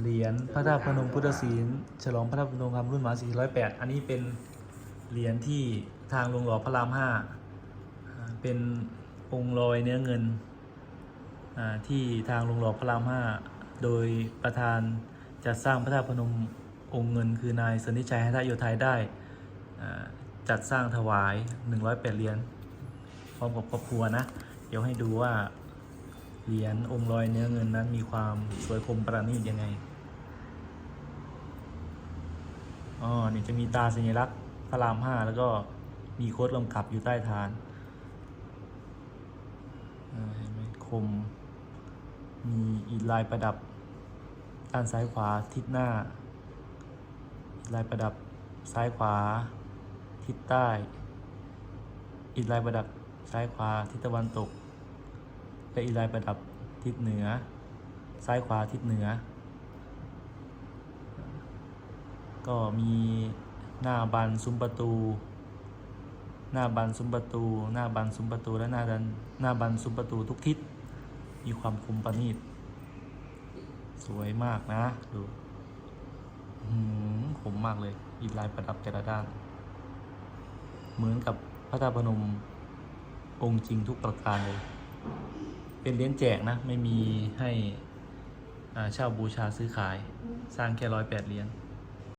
เหรียญพระธาตุพนมพุทธศีลฉลองพระธาตุพนมคำรุ่นหมา408 อันนี้เป็นเหรียญที่ทางหลวงหล่อพระรามห้าเป็นองค์ลอยเนื้อเงินที่ทางหลวงหล่อพระรามห้าโดยประธานจัดสร้างพระธาตุพนมองค์เงินคือนายสนิชัยหัตถโยไทยได้จัดสร้างถวาย 108 เหรียญพร้อมกับครอบครัวนะ เดี๋ยวให้ดูว่า เหรียญองค์ลอยเนื้อเงินนั้นมีความสวยคมประณีตยังไงอ๋อเนี่ยจะมีตาสัญลักษณ์พระรามห้าแล้วก็มีโคดกำกับอยู่ใต้ฐานเห็นไหมคม มีอีลายประดับ ด้านซ้ายขวาทิศหน้า อีลายประดับซ้ายขวา ทิศใต้ อีกลายประดับซ้ายขวาทิศตะวันตก และอีกลายประดับทิศเหนือ ซ้ายขวาทิศเหนือ ก็มีหน้าบานซุ้มประตู หน้าบานซุ้มประตู หน้าบานซุ้มประตู และหน้าดันหน้าบานซุ้มประตูทุกทิศ มีความคมประณีต สวยมากนะ ดูหืมคมมากเลยอีกลายประดับแต่ละด้าน เหมือนกับพระธาตุพนมองค์จริงทุกประการเลย เป็นเลี้ยงแจกนะ ไม่มีให้เช่าบูชาซื้อขาย สร้างแค่ร้อยแปดเหรียญ